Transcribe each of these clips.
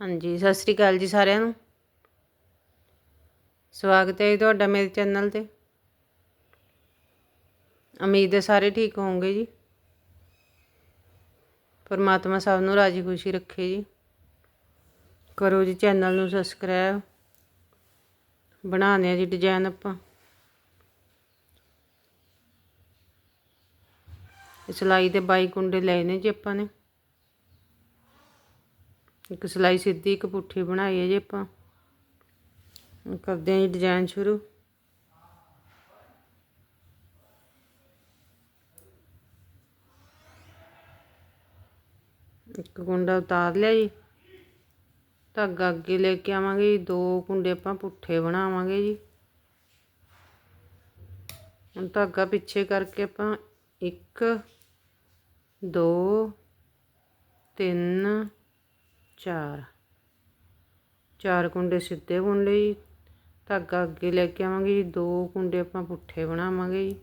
ਹਾਂਜੀ, ਸਤਿ ਸ੍ਰੀ ਅਕਾਲ ਜੀ ਸਾਰਿਆਂ ਨੂੰ। ਸਵਾਗਤ ਹੈ ਜੀ ਤੁਹਾਡਾ ਮੇਰੇ ਚੈਨਲ ਤੇ। ਉਮੀਦ ਹੈ ਸਾਰੇ ਠੀਕ ਹੋਵੋਗੇ ਜੀ। ਪਰਮਾਤਮਾ ਸਭ ਨੂੰ ਰਾਜੀ ਖੁਸ਼ੀ ਰੱਖੇ ਜੀ। ਕਰੋ ਜੀ ਚੈਨਲ ਨੂੰ ਸਬਸਕ੍ਰਾਈਬ। ਬਣਾਉਂਦੇ ਆ ਜੀ ਡਿਜ਼ਾਈਨ ਆਪਾਂ। ਸਿਲਾਈ ਦੇ ਬਾਈ ਕੁੰਡੇ ਲਏ ਨੇ ਜੀ ਆਪਾਂ ਨੇ। ਇੱਕ ਸਲਾਈ ਸਿੱਧੀ, ਇੱਕ ਪੁੱਠੀ ਬਣਾਈ ਹੈ ਜੀ ਆਪਾਂ। ਕਰਦੇ ਹਾਂ ਜੀ ਡਿਜ਼ਾਈਨ ਸ਼ੁਰੂ। ਇੱਕ ਕੁੰਡਾ ਉਤਾਰ ਲਿਆ ਜੀ। ਧਾਗਾ ਅੱਗੇ ਲੈ ਕੇ ਆਵਾਂਗੇ ਜੀ। ਦੋ ਕੁੰਡੇ ਆਪਾਂ ਪੁੱਠੇ ਬਣਾਵਾਂਗੇ ਜੀ। ਹੁਣ ਧਾਗਾ ਪਿੱਛੇ ਕਰਕੇ ਆਪਾਂ 1 2 3 ਚਾਰ। ਚਾਰ ਕੁੰਡੇ ਸਿੱਧੇ ਬੁਣ ਲਈ ਧਾਗਾ ਅੱਗੇ ਲੈ ਕੇ ਆਵਾਂਗੇ ਜੀ। ਦੋ ਕੁੰਡੇ ਆਪਾਂ ਪੁੱਠੇ ਬਣਾਵਾਂਗੇ ਜੀ।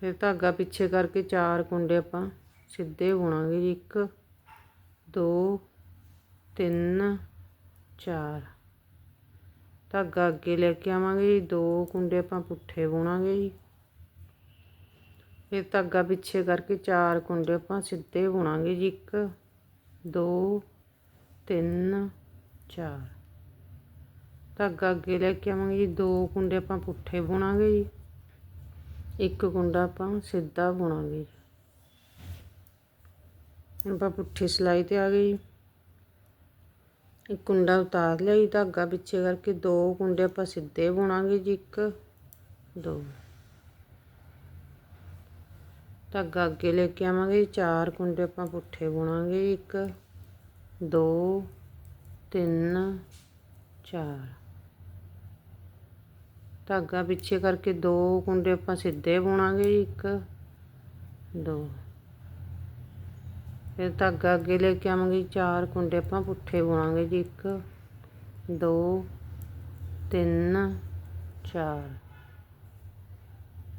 ਫਿਰ ਧਾਗਾ ਪਿੱਛੇ ਕਰਕੇ ਚਾਰ ਕੁੰਡੇ ਆਪਾਂ ਸਿੱਧੇ ਬੁਣਾਂਗੇ ਜੀ। 1 2 3 4 ਧਾਗਾ ਅੱਗੇ ਲੈ ਕੇ ਆਵਾਂਗੇ ਜੀ। ਦੋ ਕੁੰਡੇ ਆਪਾਂ ਪੁੱਠੇ ਬੁਣਾਂਗੇ ਜੀ। ਫਿਰ ਧਾਗਾ ਪਿੱਛੇ ਕਰਕੇ ਚਾਰ ਕੁੰਡੇ ਆਪਾਂ ਸਿੱਧੇ ਬੁਣਾਂਗੇ ਜੀ। 1 2 3 4 ਧਾਗਾ ਅੱਗੇ ਲੈ ਕੇ ਆਵਾਂਗੇ ਜੀ। ਦੋ ਕੁੰਡੇ ਆਪਾਂ ਪੁੱਠੇ ਬੁਣਾਂਗੇ ਜੀ। ਇੱਕ ਕੁੰਡਾ ਆਪਾਂ ਸਿੱਧਾ ਬੁਣਾਂਗੇ ਜੀ। ਆਪਾਂ ਪੁੱਠੀ ਸਿਲਾਈ ਤੇ ਆ ਗਏ ਜੀ। ਇੱਕ ਕੁੰਡਾ ਉਤਾਰ ਲਿਆ ਜੀ। ਧਾਗਾ ਪਿੱਛੇ ਕਰਕੇ ਦੋ ਕੁੰਡੇ ਆਪਾਂ ਸਿੱਧੇ ਬੁਣਾਂਗੇ ਜੀ। ਇੱਕ, ਦੋ। ਧਾਗਾ ਅੱਗੇ ਲੈ ਕੇ ਆਵਾਂਗੇ, ਚਾਰ ਕੁੰਡੇ ਆਪਾਂ ਪੁੱਠੇ ਬੁਣਾਂਗੇ, ਇੱਕ, ਦੋ, ਤਿੰਨ, ਚਾਰ। ਧਾਗਾ ਪਿੱਛੇ ਕਰਕੇ ਦੋ ਕੁੰਡੇ ਆਪਾਂ ਸਿੱਧੇ ਬੁਣਾਂਗੇ, ਇੱਕ, ਦੋ। ਫਿਰ ਧਾਗਾ ਅੱਗੇ ਲੈ ਕੇ ਆਵਾਂਗੇ, ਚਾਰ ਕੁੰਡੇ ਆਪਾਂ ਪੁੱਠੇ ਬੁਣਾਂਗੇ ਜੀ, ਇੱਕ, ਦੋ, ਤਿੰਨ, ਚਾਰ।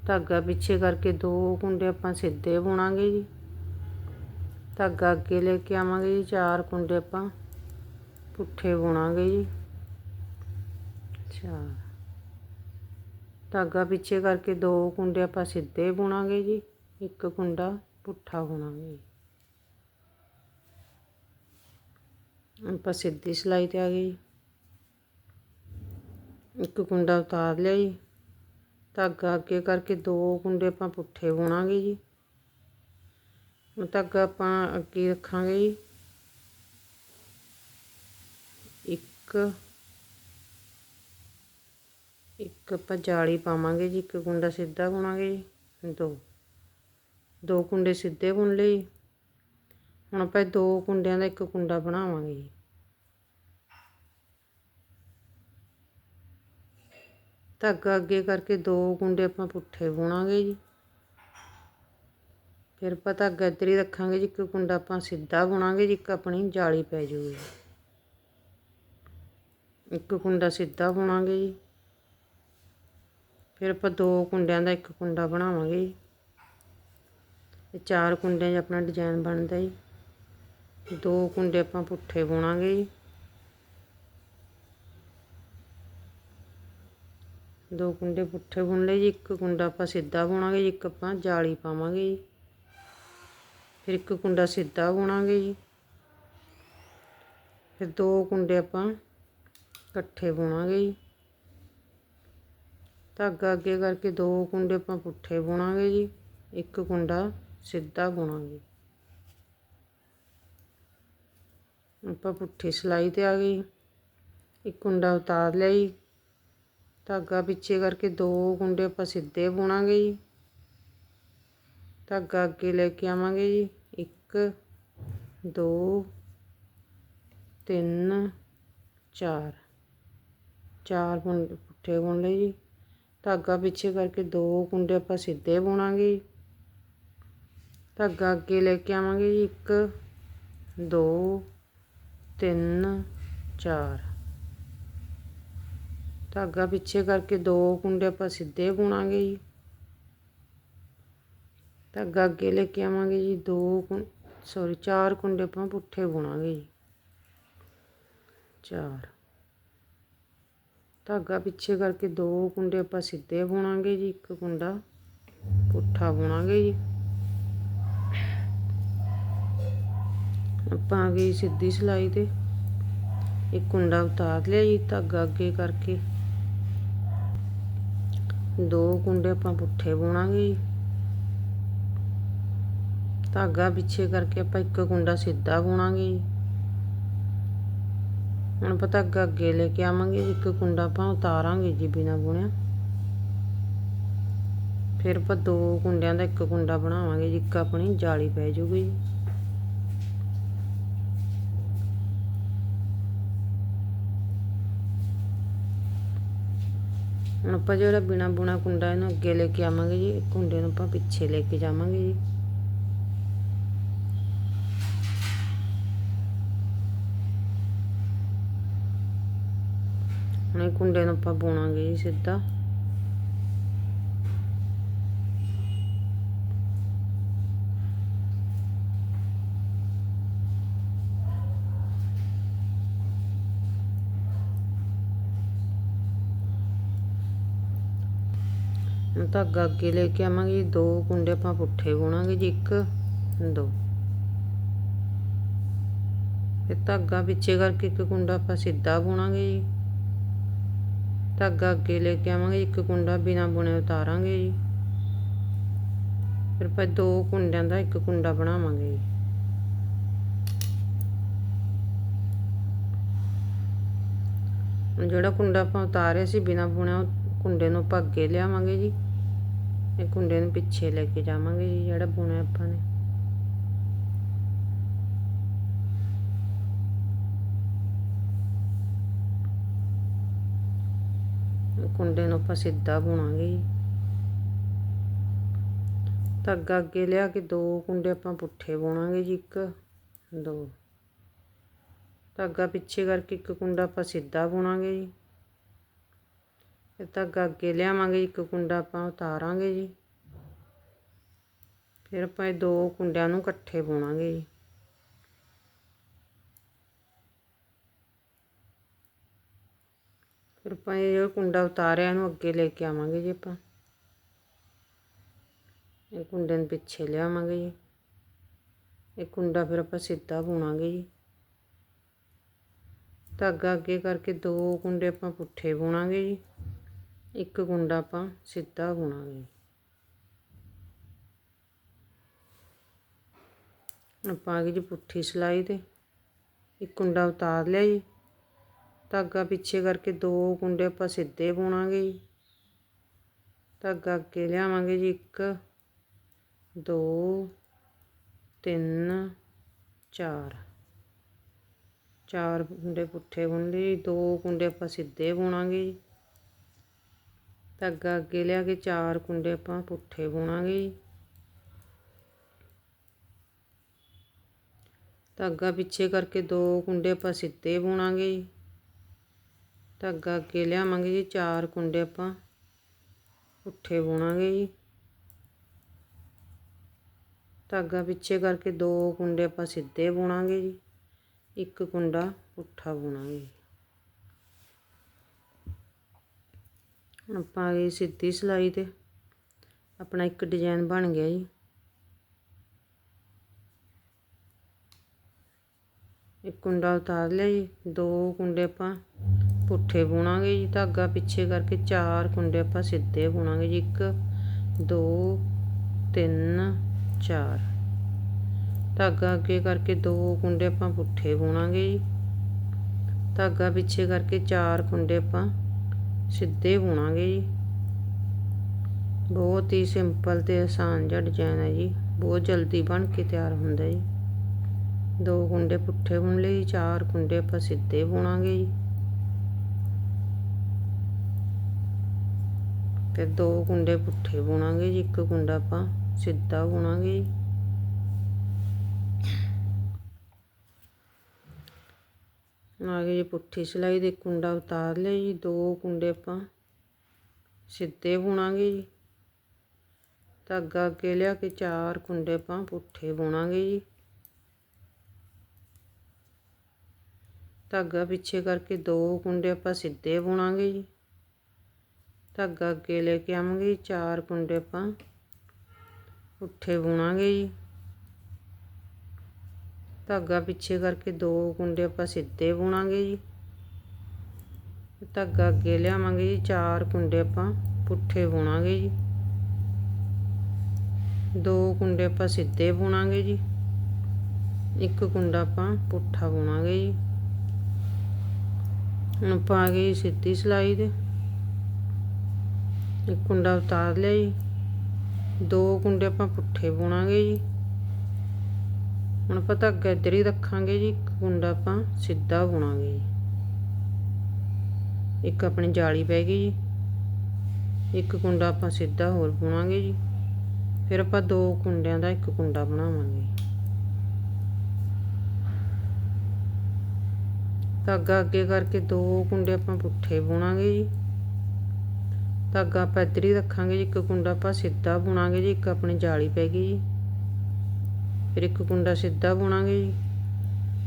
ਧਾਗਾ ਪਿੱਛੇ ਕਰਕੇ ਦੋ ਕੁੰਡੇ ਆਪਾਂ ਸਿੱਧੇ ਬੁਣਾਂਗੇ ਜੀ। ਧਾਗਾ ਅੱਗੇ ਲੈ ਕੇ ਆਵਾਂਗੇ ਜੀ, ਚਾਰ ਕੁੰਡੇ ਆਪਾਂ ਪੁੱਠੇ ਬੁਣਾਂਗੇ ਜੀ। ਚਾਰ। ਧਾਗਾ ਪਿੱਛੇ ਕਰਕੇ ਦੋ ਕੁੰਡੇ ਆਪਾਂ ਸਿੱਧੇ ਬੁਣਾਂਗੇ ਜੀ, ਇੱਕ ਕੁੰਡਾ ਪੁੱਠਾ ਬੁਣਾਂਗੇ ਆਪਾਂ ਸਿੱਧੀ ਸਿਲਾਈ ਤੇ ਆ ਗਈ ਇੱਕ ਕੁੰਡਾ ਉਤਾਰ ਲਿਆ ਜੀ। ਧਾਗਾ ਅੱਗੇ ਕਰਕੇ ਦੋ ਕੁੰਡੇ ਆਪਾਂ ਪੁੱਠੇ ਬੁਣਾਂਗੇ ਜੀ। ਧਾਗਾ ਆਪਾਂ ਅੱਗੇ ਰੱਖਾਂਗੇ ਜੀ। ਇੱਕ ਇੱਕ ਆਪਾਂ ਜਾਲੀ ਪਾਵਾਂਗੇ ਜੀ, ਇੱਕ ਕੁੰਡਾ ਸਿੱਧਾ ਬੁਣਾਂਗੇ ਜੀ ਦੋ। ਦੋ ਕੁੰਡੇ ਸਿੱਧੇ ਬੁਣ ਲਏ ਹੁਣ ਆਪਾਂ ਦੋ ਕੁੰਡਿਆਂ ਦਾ ਇੱਕ ਕੁੰਡਾ ਬਣਾਵਾਂਗੇ ਜੀ। ਧਾਗਾ ਅੱਗੇ ਕਰਕੇ ਦੋ ਕੁੰਡੇ ਆਪਾਂ ਪੁੱਠੇ ਬੁਣਾਂਗੇ ਜੀ। ਫਿਰ ਆਪਾਂ ਧਾਗਾ ਇੱਧਰ ਹੀ ਰੱਖਾਂਗੇ ਜੀ, ਇੱਕ ਕੁੰਡਾ ਆਪਾਂ ਸਿੱਧਾ ਬੁਣਾਂਗੇ ਜੀ, ਇੱਕ ਆਪਣੀ ਜਾਲੀ ਪੈ ਜੂਗੀ। ਇੱਕ ਕੁੰਡਾ ਸਿੱਧਾ ਬੁਣਾਂਗੇ ਜੀ। ਫਿਰ ਆਪਾਂ ਦੋ ਕੁੰਡਿਆਂ ਦਾ ਇੱਕ ਕੁੰਡਾ ਬਣਾਵਾਂਗੇ ਜੀ। ਇਹ ਚਾਰ ਕੁੰਡਿਆਂ 'ਚ ਆਪਣਾ ਡਿਜ਼ਾਈਨ ਬਣਦਾ ਜੀ। ਦੋ ਕੁੰਡੇ ਆਪਾਂ ਪੁੱਠੇ ਬੁਣਾਂਗੇ ਜੀ। ਦੋ ਕੁੰਡੇ ਪੁੱਠੇ ਬੁਣ ਲਏ ਜੀ, ਇੱਕ ਕੁੰਡਾ ਆਪਾਂ ਸਿੱਧਾ ਬੁਣਾਂਗੇ ਜੀ, ਇੱਕ ਆਪਾਂ ਜਾਲੀ ਪਾਵਾਂਗੇ ਜੀ। ਫਿਰ ਇੱਕ ਕੁੰਡਾ ਸਿੱਧਾ ਬੁਣਾਂਗੇ ਜੀ। ਫਿਰ ਦੋ ਕੁੰਡੇ ਆਪਾਂ ਇਕੱਠੇ ਬੁਣਾਂਗੇ ਜੀ। ਧਾਗਾ ਅੱਗੇ ਕਰਕੇ ਦੋ ਕੁੰਡੇ ਆਪਾਂ ਪੁੱਠੇ ਬੁਣਾਂਗੇ ਜੀ, ਇੱਕ ਕੁੰਡਾ ਸਿੱਧਾ ਬੁਣਾਂਗੇ। ਆਪਾਂ ਪੁੱਠੀ ਸਿਲਾਈ ਤੇ ਆ ਗਈ ਇੱਕ ਕੁੰਡਾ ਉਤਾਰ ਲਿਆ ਜੀ। ਧਾਗਾ ਪਿੱਛੇ ਕਰਕੇ ਦੋ ਕੁੰਡੇ ਆਪਾਂ ਸਿੱਧੇ ਬੁਣਾਂਗੇ ਜੀ। ਧਾਗਾ ਅੱਗੇ ਲੈ ਕੇ ਆਵਾਂਗੇ ਜੀ। 1 2 3 4 ਚਾਰ ਕੁੰਡੇ ਪੁੱਠੇ ਬੁਣ ਲਏ ਜੀ। ਧਾਗਾ ਪਿੱਛੇ ਕਰਕੇ ਦੋ ਕੁੰਡੇ ਆਪਾਂ ਸਿੱਧੇ ਬੁਣਾਂਗੇ ਜੀ। ਧਾਗਾ ਅੱਗੇ ਲੈ ਕੇ ਆਵਾਂਗੇ ਜੀ। 1 2 3 4 ਧਾਗਾ ਪਿੱਛੇ ਕਰਕੇ ਦੋ ਕੁੰਡੇ ਆਪਾਂ ਸਿੱਧੇ ਬੁਣਾਂਗੇ ਜੀ। ਧਾਗਾ ਅੱਗੇ ਲੈ ਕੇ ਆਵਾਂਗੇ ਜੀ, ਦੋ ਸੌਰੀ ਚਾਰ ਕੁੰਡੇ ਆਪਾਂ ਪੁੱਠੇ ਬੁਣਾਂਗੇ ਜੀ। ਚਾਰ। ਧਾਗਾ ਪਿੱਛੇ ਕਰਕੇ ਦੋ ਕੁੰਡੇ ਆਪਾਂ ਸਿੱਧੇ ਬੁਣਾਂਗੇ ਜੀ, ਇੱਕ ਕੁੰਡਾ ਪੁੱਠਾ ਬੁਣਾਂਗੇ ਜੀ। ਆਪਾਂ ਆ ਗਈ ਸਿੱਧੀ ਸਿਲਾਈ ਤੇ। ਇੱਕ ਕੁੰਡਾ ਉਤਾਰ ਲਿਆ ਜੀ ਧਾਗਾ ਅੱਗੇ ਕਰਕੇ। ਦੋ ਕੁੰਡੇ ਆਪਾਂ ਪੁੱਠੇ ਬੁਣਾਂਗੇ ਜੀ। ਧਾਗਾ ਪਿੱਛੇ ਕਰਕੇ ਆਪਾਂ ਇੱਕ ਕੁੰਡਾ ਸਿੱਧਾ ਬੁਣਾਂਗੇ ਜੀ। ਹੁਣ ਆਪਾਂ ਧਾਗਾ ਅੱਗੇ ਲੈ ਕੇ ਆਵਾਂਗੇ, ਇੱਕ ਕੁੰਡਾ ਆਪਾਂ ਉਤਾਰਾਂਗੇ ਜੀ ਬਿਨਾ ਬੁਣਿਆ। ਫਿਰ ਆਪਾਂ ਦੋ ਕੁੰਡਿਆਂ ਦਾ ਇੱਕ ਕੁੰਡਾ ਬਣਾਵਾਂਗੇ ਜੀ, ਇੱਕ ਆਪਣੀ ਜਾਲੀ ਪੈ ਜਾਊਗੀ ਜੀ। ਹੁਣ ਆਪਾਂ ਜਿਹੜਾ ਬਿਨਾ ਬੁਣਾ ਕੁੰਡਾ ਇਹਨੂੰ ਅੱਗੇ ਲੈ ਕੇ ਆਵਾਂਗੇ ਜੀ ਕੁੰਡੇ ਨੂੰ ਆਪਾਂ ਪਿੱਛੇ ਲੈ ਕੇ ਜਾਵਾਂਗੇ ਜੀ। ਹੁਣ ਇਹ ਕੁੰਡੇ ਨੂੰ ਆਪਾਂ ਬੁਣਾਂਗੇ ਜੀ ਸਿੱਧਾ। ਹੁਣ ਧਾਗਾ ਅੱਗੇ ਲੈ ਕੇ ਆਵਾਂਗੇ, ਜੀ। ਦੋ ਕੁੰਡੇ ਆਪਾਂ ਪੁੱਠੇ ਬੁਣਾਂਗੇ ਜੀ, ਇੱਕ, ਦੋ। ਫਿਰ ਧਾਗਾ ਪਿੱਛੇ ਕਰਕੇ ਇੱਕ ਕੁੰਡਾ ਆਪਾਂ ਸਿੱਧਾ ਬੁਣਾਂਗੇ ਜੀ। ਧਾਗਾ ਅੱਗੇ ਲੈ ਕੇ ਆਵਾਂਗੇ, ਇੱਕ ਕੁੰਡਾ ਬਿਨਾ ਬੁਣੇ ਉਤਾਰਾਂਗੇ ਜੀ। ਫਿਰ ਆਪਾਂ ਦੋ ਕੁੰਡਿਆਂ ਦਾ ਇੱਕ ਕੁੰਡਾ ਬਣਾਵਾਂਗੇ ਜੀ। ਜਿਹੜਾ ਕੁੰਡਾ ਆਪਾਂ ਉਤਾਰਿਆ ਸੀ, ਬਿਨਾ ਬੁਣਿਆ ਕੁੰਡੇ ਨੂੰ ਆਪਾਂ ਅੱਗੇ ਲਿਆਵਾਂਗੇ ਜੀ। ਇਹ ਕੁੰਡੇ ਨੂੰ ਪਿੱਛੇ ਲੈ ਕੇ ਜਾਵਾਂਗੇ ਜੀ, ਜਿਹੜਾ ਬੁਣਿਆ ਆਪਾਂ ਨੇ। ਕੁੰਡੇ ਨੂੰ ਆਪਾਂ ਸਿੱਧਾ ਬੁਣਾਂਗੇ ਜੀ। ਧਾਗਾ ਅੱਗੇ ਲਿਆ ਕੇ ਦੋ ਕੁੰਡੇ ਆਪਾਂ ਪੁੱਠੇ ਬੁਣਾਂਗੇ ਜੀ, ਇੱਕ, ਦੋ। ਧਾਗਾ ਪਿੱਛੇ ਕਰਕੇ ਇੱਕ ਕੁੰਡਾ ਆਪਾਂ ਸਿੱਧਾ ਬੁਣਾਂਗੇ ਜੀ। ਫਿਰ ਧਾਗਾ ਅੱਗੇ ਲਿਆਵਾਂਗੇ, ਇੱਕ ਕੁੰਡਾ ਆਪਾਂ ਉਤਾਰਾਂਗੇ ਜੀ। ਫਿਰ ਆਪਾਂ ਇਹ ਦੋ ਕੁੰਡਿਆਂ ਨੂੰ ਇਕੱਠੇ ਬੁਣਾਂਗੇ ਜੀ। ਫਿਰ ਆਪਾਂ ਇਹ ਜਿਹੜਾ ਕੁੰਡਾ ਉਤਾਰਿਆ, ਇਹਨੂੰ ਅੱਗੇ ਲੈ ਕੇ ਆਵਾਂਗੇ ਜੀ ਆਪਾਂ। ਇਹ ਕੁੰਡੇ ਨੂੰ ਪਿੱਛੇ ਲਿਆਵਾਂਗੇ ਜੀ। ਇਹ ਕੁੰਡਾ ਫਿਰ ਆਪਾਂ ਸਿੱਧਾ ਬੁਣਾਂਗੇ ਜੀ। ਧਾਗਾ ਅੱਗੇ ਕਰਕੇ ਦੋ ਕੁੰਡੇ ਆਪਾਂ ਪੁੱਠੇ ਬੁਣਾਂਗੇ ਜੀ। ਇੱਕ ਕੁੰਡਾ ਆਪਾਂ ਸਿੱਧਾ ਬੁਣਾਂਗੇ ਆਪਾਂ ਆ ਗਏ ਜੀ ਪੁੱਠੀ ਸਿਲਾਈ ਤੇ। ਇੱਕ ਕੁੰਡਾ ਉਤਾਰ ਲਿਆ ਜੀ। ਧਾਗਾ ਪਿੱਛੇ ਕਰਕੇ ਦੋ ਕੁੰਡੇ ਆਪਾਂ ਸਿੱਧੇ ਬੁਣਾਂਗੇ ਜੀ। ਧਾਗਾ ਅੱਗੇ ਲਿਆਵਾਂਗੇ ਜੀ ਇੱਕ, ਦੋ, ਤਿੰਨ, ਚਾਰ। ਚਾਰ ਕੁੰਡੇ ਪੁੱਠੇ ਬੁਣ ਲਏ ਦੋ ਕੁੰਡੇ ਆਪਾਂ ਸਿੱਧੇ ਬੁਣਾਂਗੇ ਜੀ। ਧਾਗਾ ਅੱਗੇ ਲਿਆ ਕੇ ਚਾਰ ਕੁੰਡੇ ਆਪਾਂ ਪੁੱਠੇ ਬੁਣਾਂਗੇ ਜੀ। ਧਾਗਾ ਪਿੱਛੇ ਕਰਕੇ ਦੋ ਕੁੰਡੇ ਆਪਾਂ ਸਿੱਧੇ ਬੁਣਾਂਗੇ ਜੀ। ਧਾਗਾ ਅੱਗੇ ਲਿਆਵਾਂਗੇ ਜੀ, ਚਾਰ ਕੁੰਡੇ ਆਪਾਂ ਪੁੱਠੇ ਬੁਣਾਂਗੇ ਜੀ। ਧਾਗਾ ਪਿੱਛੇ ਕਰਕੇ ਦੋ ਕੁੰਡੇ ਆਪਾਂ ਸਿੱਧੇ ਬੁਣਾਂਗੇ ਜੀ, ਇੱਕ ਕੁੰਡਾ ਪੁੱਠਾ ਬੁਣਾਂਗੇ ਹੁਣ ਆਪਾਂ ਆ ਗਏ ਸਿੱਧੀ ਸਿਲਾਈ ਤੇ ਆਪਣਾ ਇੱਕ ਡਿਜ਼ਾਈਨ ਬਣ ਗਿਆ ਜੀ। ਇੱਕ ਕੁੰਡਾ ਉਤਾਰ ਲਿਆ ਜੀ, ਦੋ ਕੁੰਡੇ ਆਪਾਂ ਪੁੱਠੇ ਬੁਣਾਂਗੇ ਜੀ, ਧਾਗਾ ਪਿੱਛੇ ਕਰਕੇ ਚਾਰ ਕੁੰਡੇ ਆਪਾਂ ਸਿੱਧੇ ਬੁਣਾਂਗੇ ਜੀ, ਇੱਕ, ਦੋ, ਤਿੰਨ, ਚਾਰ। ਧਾਗਾ ਅੱਗੇ ਕਰਕੇ ਦੋ ਕੁੰਡੇ ਆਪਾਂ ਪੁੱਠੇ ਬੁਣਾਂਗੇ ਜੀ। ਧਾਗਾ ਪਿੱਛੇ ਕਰਕੇ ਚਾਰ ਕੁੰਡੇ ਆਪਾਂ ਸਿੱਧੇ ਬੁਣਾਂਗੇ ਜੀ। ਬਹੁਤ ਹੀ ਸਿੰਪਲ ਤੇ ਆਸਾਨ ਜਿਹਾ ਡਿਜ਼ਾਈਨ ਹੈ ਜੀ। ਬਹੁਤ ਜਲਦੀ ਬਣ ਕੇ ਤਿਆਰ ਹੁੰਦਾ ਜੀ। ਦੋ ਕੁੰਡੇ ਪੁੱਠੇ ਬੁਣ ਲਏ ਜੀ, ਚਾਰ ਕੁੰਡੇ ਆਪਾਂ ਸਿੱਧੇ ਬੁਣਾਂਗੇ ਜੀ। ਤੇ ਦੋ ਕੁੰਡੇ ਪੁੱਠੇ ਬੁਣਾਂਗੇ ਜੀ, ਇੱਕ ਕੁੰਡਾ ਆਪਾਂ ਸਿੱਧਾ ਬੁਣਾਂਗੇ ਜੀ। ਆ ਗਈ ਜੀ ਪੁੱਠੀ ਸਿਲਾਈ ਦੇ ਕੁੰਡਾ ਉਤਾਰ ਲਿਆ ਜੀ, ਦੋ ਕੁੰਡੇ ਆਪਾਂ ਸਿੱਧੇ ਬੁਣਾਂਗੇ ਜੀ। ਧਾਗਾ ਅੱਗੇ ਲਿਆ ਕੇ ਚਾਰ ਕੁੰਡੇ ਆਪਾਂ ਪੁੱਠੇ ਬੁਣਾਂਗੇ ਜੀ। ਧਾਗਾ ਪਿੱਛੇ ਕਰਕੇ ਦੋ ਕੁੰਡੇ ਆਪਾਂ ਸਿੱਧੇ ਬੁਣਾਂਗੇ ਜੀ। ਧਾਗਾ ਅੱਗੇ ਲੈ ਕੇ ਆਵਾਂਗੇ ਜੀ, ਚਾਰ ਕੁੰਡੇ ਆਪਾਂ ਪੁੱਠੇ ਬੁਣਾਂਗੇ ਜੀ। ਧਾਗਾ ਪਿੱਛੇ ਕਰਕੇ ਦੋ ਕੁੰਡੇ ਆਪਾਂ ਸਿੱਧੇ ਬੁਣਾਂਗੇ ਜੀ। ਧਾਗਾ ਅੱਗੇ ਲਿਆਵਾਂਗੇ ਜੀ, ਚਾਰ ਕੁੰਡੇ ਆਪਾਂ ਪੁੱਠੇ ਬੁਣਾਂਗੇ ਜੀ। ਦੋ ਕੁੰਡੇ ਆਪਾਂ ਸਿੱਧੇ ਬੁਣਾਂਗੇ ਜੀ। ਇੱਕ ਕੁੰਡਾ ਆਪਾਂ ਪੁੱਠਾ ਬੁਣਾਂਗੇ ਜੀ। ਹੁਣ ਆਪਾਂ ਆ ਗਏ ਸਿੱਧੀ ਸਲਾਈ ਦੇ ਇੱਕ ਕੁੰਡਾ ਉਤਾਰ ਲਿਆ ਜੀ। ਦੋ ਕੁੰਡੇ ਆਪਾਂ ਪੁੱਠੇ ਬੁਣਾਂਗੇ ਜੀ। ਹੁਣ ਆਪਾਂ ਧਾਗਾ ਇੱਧਰ ਹੀ ਰੱਖਾਂਗੇ ਜੀ, ਇੱਕ ਕੁੰਡਾ ਆਪਾਂ ਸਿੱਧਾ ਬੁਣਾਂਗੇ ਜੀ। ਇੱਕ ਆਪਣੀ ਜਾਲੀ ਪੈ ਗਈ ਜੀ। ਇੱਕ ਕੁੰਡਾ ਆਪਾਂ ਸਿੱਧਾ ਹੋਰ ਬੁਣਾਂਗੇ ਜੀ। ਫਿਰ ਆਪਾਂ ਦੋ ਕੁੰਡਿਆਂ ਦਾ ਇੱਕ ਕੁੰਡਾ ਬਣਾਵਾਂਗੇ। ਧਾਗਾ ਅੱਗੇ ਕਰਕੇ ਦੋ ਕੁੰਡੇ ਆਪਾਂ ਪੁੱਠੇ ਬੁਣਾਂਗੇ ਜੀ। ਧਾਗਾ ਆਪਾਂ ਇੱਧਰ ਹੀ ਰੱਖਾਂਗੇ ਜੀ, ਇੱਕ ਕੁੰਡਾ ਆਪਾਂ ਸਿੱਧਾ ਬੁਣਾਂਗੇ ਜੀ, ਇੱਕ ਆਪਣੀ ਜਾਲੀ ਪੈ ਗਈ ਜੀ। ਫਿਰ ਇੱਕ ਕੁੰਡਾ ਸਿੱਧਾ ਬੁਣਾਂਗੇ ਜੀ।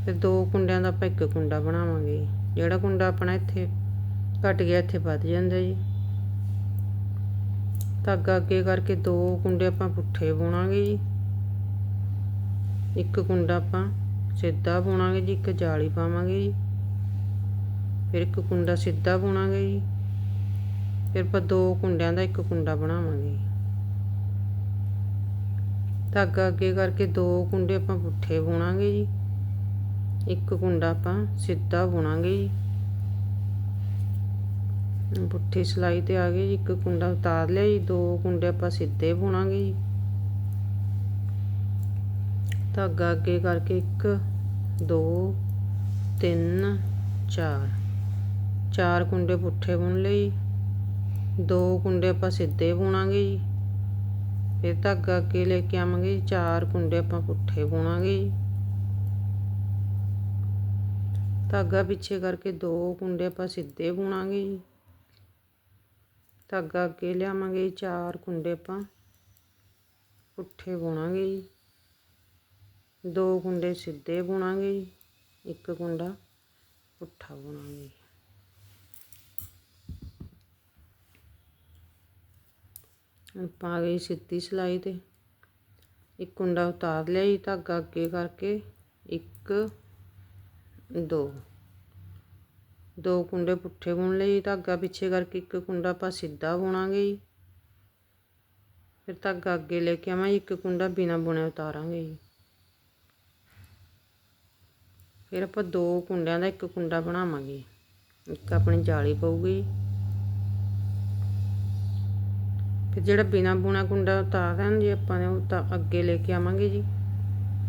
ਫਿਰ ਦੋ ਕੁੰਡਿਆਂ ਦਾ ਆਪਾਂ ਇੱਕ ਕੁੰਡਾ ਬਣਾਵਾਂਗੇ ਜੀ। ਜਿਹੜਾ ਕੁੰਡਾ ਆਪਣਾ ਇੱਥੇ ਘਟ ਗਿਆ, ਇੱਥੇ ਵੱਧ ਜਾਂਦਾ ਜੀ। ਧਾਗਾ ਅੱਗੇ ਕਰਕੇ ਦੋ ਕੁੰਡੇ ਆਪਾਂ ਪੁੱਠੇ ਬੁਣਾਂਗੇ ਜੀ। ਇੱਕ ਕੁੰਡਾ ਆਪਾਂ ਸਿੱਧਾ ਬੁਣਾਂਗੇ ਜੀ, ਇੱਕ ਜਾਲੀ ਪਾਵਾਂਗੇ ਜੀ। ਫਿਰ ਇੱਕ ਕੁੰਡਾ ਸਿੱਧਾ ਬੁਣਾਂਗੇ ਜੀ। ਫਿਰ ਆਪਾਂ ਦੋ ਕੁੰਡਿਆਂ ਦਾ ਇੱਕ ਕੁੰਡਾ ਬਣਾਵਾਂਗੇ ਧਾਗਾ ਅੱਗੇ ਕਰਕੇ ਦੋ ਕੁੰਡੇ ਆਪਾਂ ਪੁੱਠੇ ਬੁਣਾਂਗੇ ਜੀ। ਇੱਕ ਕੁੰਡਾ ਆਪਾਂ ਸਿੱਧਾ ਬੁਣਾਂਗੇ ਜੀ। ਪੁੱਠੀ ਸਲਾਈ ਤੇ ਆ ਗਏ ਜੀ, ਇੱਕ ਕੁੰਡਾ ਉਤਾਰ ਲਿਆ ਜੀ, ਦੋ ਕੁੰਡੇ ਆਪਾਂ ਸਿੱਧੇ ਬੁਣਾਂਗੇ ਜੀ। ਧਾਗਾ ਅੱਗੇ ਕਰਕੇ 1 2 3 4 ਚਾਰ ਕੁੰਡੇ ਪੁੱਠੇ ਬੁਣ ਲਏ ਜੀ। ਦੋ ਕੁੰਡੇ ਆਪਾਂ ਸਿੱਧੇ ਬੁਣਾਂਗੇ ਜੀ। ਫਿਰ ਧਾਗਾ ਅੱਗੇ ਲੈ ਕੇ ਆਵਾਂਗੇ ਚਾਰ ਕੁੰਡੇ ਆਪਾਂ ਪੁੱਠੇ ਬੁਣਾਂਗੇ ਜੀ। ਧਾਗਾ ਪਿੱਛੇ ਕਰਕੇ ਦੋ ਕੁੰਡੇ ਆਪਾਂ ਸਿੱਧੇ ਬੁਣਾਂਗੇ ਜੀ। ਧਾਗਾ ਅੱਗੇ ਲਿਆਵਾਂਗੇ ਚਾਰ ਕੁੰਡੇ ਆਪਾਂ ਪੁੱਠੇ ਬੁਣਾਂਗੇ ਜੀ। ਦੋ ਕੁੰਡੇ ਸਿੱਧੇ ਬੁਣਾਂਗੇ ਜੀ, ਇੱਕ ਕੁੰਡਾ ਪੁੱਠਾ ਬੁਣਾਂਗੇ ਆਪਾਂ ਆ ਗਈ ਸਿੱਧੀ ਸਿਲਾਈ ਤੇ। ਇੱਕ ਕੁੰਡਾ ਉਤਾਰ ਲਿਆ ਜੀ ਧਾਗਾ ਅੱਗੇ ਕਰਕੇ। ਇੱਕ, ਦੋ। ਦੋ ਕੁੰਡੇ ਪੁੱਠੇ ਬੁਣ ਲਏ ਜੀ ਧਾਗਾ ਪਿੱਛੇ ਕਰਕੇ ਇੱਕ ਕੁੰਡਾ ਆਪਾਂ ਸਿੱਧਾ ਬੁਣਾਂਗੇ ਜੀ। ਫਿਰ ਧਾਗਾ ਅੱਗੇ ਲੈ ਕੇ ਆਵਾਂ ਇੱਕ ਕੁੰਡਾ ਬਿਨਾ ਬੁਣੇ ਉਤਾਰਾਂਗੇ ਜੀ। ਫਿਰ ਆਪਾਂ ਦੋ ਕੁੰਡਿਆਂ ਦਾ ਇੱਕ ਕੁੰਡਾ ਬਣਾਵਾਂਗੇ। ਇੱਕ ਆਪਣੀ ਜਾਲੀ ਪਊਗੀ। ਫਿਰ ਜਿਹੜਾ ਬਿਨਾ ਬੁਣਾ ਕੁੰਡਾ ਉਤਾਰਾਂ ਜੀ, ਆਪਾਂ ਨੇ ਉਹ ਤਾਂ ਅੱਗੇ ਲੈ ਕੇ ਆਵਾਂਗੇ ਜੀ।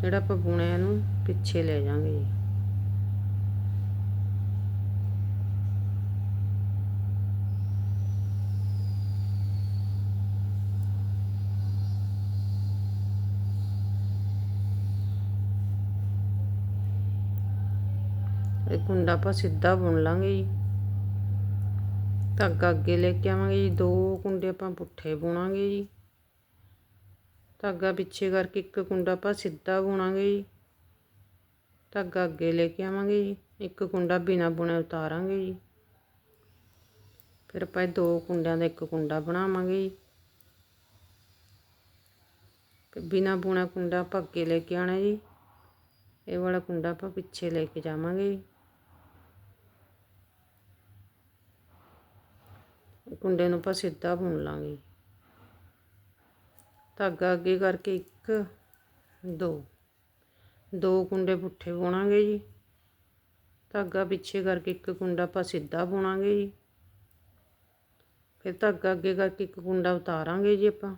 ਜਿਹੜਾ ਆਪਾਂ ਬੁਣਿਆ ਨੂੰ ਪਿੱਛੇ ਲੈ ਜਾਵਾਂਗੇ ਜੀ। ਇਹ ਕੁੰਡਾ ਆਪਾਂ ਸਿੱਧਾ ਬੁਣ ਲਾਂਗੇ ਜੀ। ਧਾਗਾ ਅੱਗੇ ਲੈ ਕੇ ਆਵਾਂਗੇ ਜੀ। ਦੋ ਕੁੰਡੇ ਆਪਾਂ ਪੁੱਠੇ ਬੁਣਾਂਗੇ ਜੀ। ਧਾਗਾ ਪਿੱਛੇ ਕਰਕੇ ਇੱਕ ਕੁੰਡਾ ਆਪਾਂ ਸਿੱਧਾ ਬੁਣਾਂਗੇ ਜੀ। ਧਾਗਾ ਅੱਗੇ ਲੈ ਕੇ ਆਵਾਂਗੇ ਜੀ। ਇੱਕ ਕੁੰਡਾ ਬਿਨਾ ਬੁਣੇ ਉਤਾਰਾਂਗੇ ਜੀ। ਫਿਰ ਆਪਾਂ ਦੋ ਕੁੰਡਿਆਂ ਦਾ ਇੱਕ ਕੁੰਡਾ ਬਣਾਵਾਂਗੇ ਜੀ। ਬਿਨਾ ਬੁਣਾ ਕੁੰਡਾ ਆਪਾਂ ਅੱਗੇ ਲੈ ਕੇ ਆਣਾ ਜੀ। ਇਹ ਵਾਲਾ ਕੁੰਡਾ ਆਪਾਂ ਪਿੱਛੇ ਲੈ ਕੇ ਜਾਵਾਂਗੇ ਜੀ। ਕੁੰਡੇ ਨੂੰ ਆਪਾਂ ਸਿੱਧਾ ਬੁਣ ਲਾਂਗੇ। ਧਾਗਾ ਅੱਗੇ ਕਰਕੇ 1 2 ਦੋ ਕੁੰਡੇ ਪੁੱਠੇ ਬੁਣਾਂਗੇ ਜੀ। ਧਾਗਾ ਪਿੱਛੇ ਕਰਕੇ ਇੱਕ ਕੁੰਡਾ ਆਪਾਂ ਸਿੱਧਾ ਬੁਣਾਂਗੇ ਜੀ। ਫਿਰ ਧਾਗਾ ਅੱਗੇ ਕਰਕੇ ਇੱਕ ਕੁੰਡਾ ਉਤਾਰਾਂਗੇ ਜੀ ਆਪਾਂ।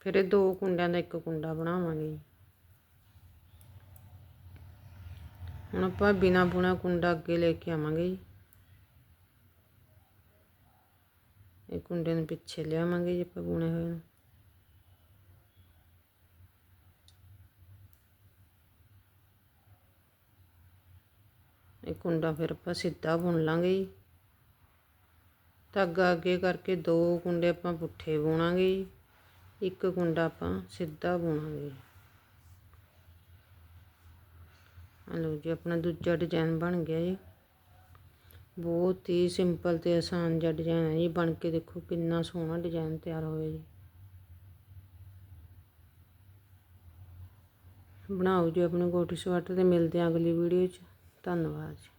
ਫਿਰ ਇਹ ਦੋ ਕੁੰਡਿਆਂ ਦਾ ਇੱਕ ਕੁੰਡਾ ਬਣਾਵਾਂਗੇ ਜੀ। ਹੁਣ ਆਪਾਂ ਬਿਨਾ ਬੁਣਾ ਕੁੰਡਾ ਅੱਗੇ ਲੈ ਕੇ ਆਵਾਂਗੇ ਜੀ। ਇਹ ਕੁੰਡੇ ਨੂੰ ਪਿੱਛੇ ਲਿਆਵਾਂਗੇ ਜੀ ਆਪਾਂ ਬੁਣੇ ਹੋਏ ਨੂੰ। ਇਹ ਕੁੰਡਾ ਫਿਰ ਆਪਾਂ ਸਿੱਧਾ ਬੁਣ ਲਾਂਗੇ ਜੀ। ਧਾਗਾ ਅੱਗੇ ਕਰਕੇ ਦੋ ਕੁੰਡੇ ਆਪਾਂ ਪੁੱਠੇ ਬੁਣਾਂਗੇ ਜੀ। ਇੱਕ ਕੁੰਡਾ ਆਪਾਂ ਸਿੱਧਾ ਬੁਣਾਂਗੇ ਹਲੋ ਜੀ, ਆਪਣਾ ਦੂਜਾ ਡਿਜ਼ਾਈਨ ਬਣ ਗਿਆ ਜੀ। ਬਹੁਤ ਹੀ ਸਿੰਪਲ ਅਤੇ ਆਸਾਨ ਜਿਹਾ ਡਿਜ਼ਾਇਨ ਹੈ ਜੀ। ਬਣ ਕੇ ਦੇਖੋ ਕਿੰਨਾ ਸੋਹਣਾ ਡਿਜ਼ਾਇਨ ਤਿਆਰ ਹੋਇਆ ਜੀ। ਬਣਾਓ ਜੀ ਆਪਣੇ ਕੋਟੀ ਸਵੈਟਰ ਤੇ ਮਿਲਦੇ ਹਾਂ ਅਗਲੀ ਵੀਡੀਓ 'ਚ। ਧੰਨਵਾਦ ਜੀ।